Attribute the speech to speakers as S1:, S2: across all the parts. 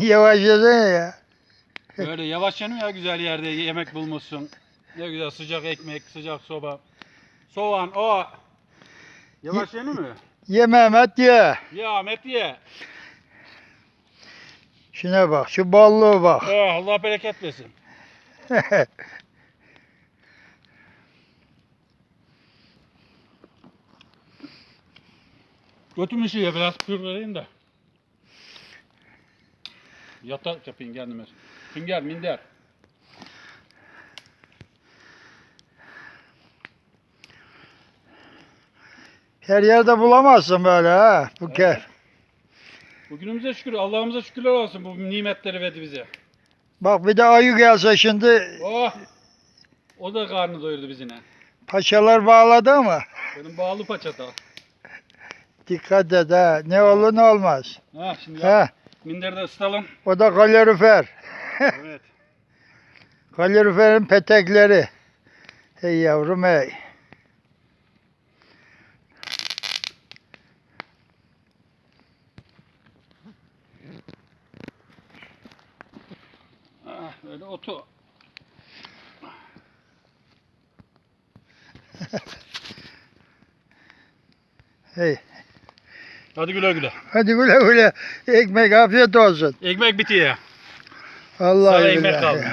S1: Yavaş yesene ya.
S2: Böyle yavaş yanım ya güzel yerde yemek bulmuşsun. Ne güzel sıcak ekmek, sıcak soba. Soğan, o. Yavaş yenir mi?
S1: Ye Mehmet ye.
S2: Ye Ahmet ye.
S1: Şuna bak, şu ballığa bak.
S2: Oh, Allah bereket versin. Götümü şeye biraz pürlereyim de. Yatak yapayım kendime. Sünger, minder.
S1: Her yerde bulamazsın böyle ha. Bu ke.
S2: Bugünümüze şükür, Allah'ımıza şükürler olsun bu nimetleri verdi bize.
S1: Bak bir de ayı gelse şimdi
S2: Oh! O da karnı doyurdu bizine.
S1: paçalar bağladı ama
S2: Benim bağlı paçata.
S1: dikkat et ha. Ne olur ne olmaz.
S2: Ha şimdi
S1: Ha,
S2: minderi de ısıtalım.
S1: o da kalorifer.
S2: evet.
S1: Kaloriferin petekleri. Hey yavrum hey.
S2: Ah, öyle otu.
S1: Hey.
S2: Hadi güle güle.
S1: Hadi güle güle. Ekmek afiyet olsun.
S2: Ekmek bitiyor.
S1: Allah
S2: Sana ekmek kaldı.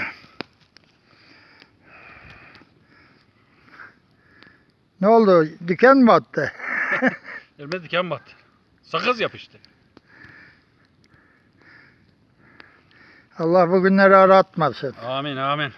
S1: Ne oldu? Diken mi attı?
S2: Elime diken battı. Sakız yapıştı.
S1: Allah bugünleri aratmasın.
S2: Amin amin.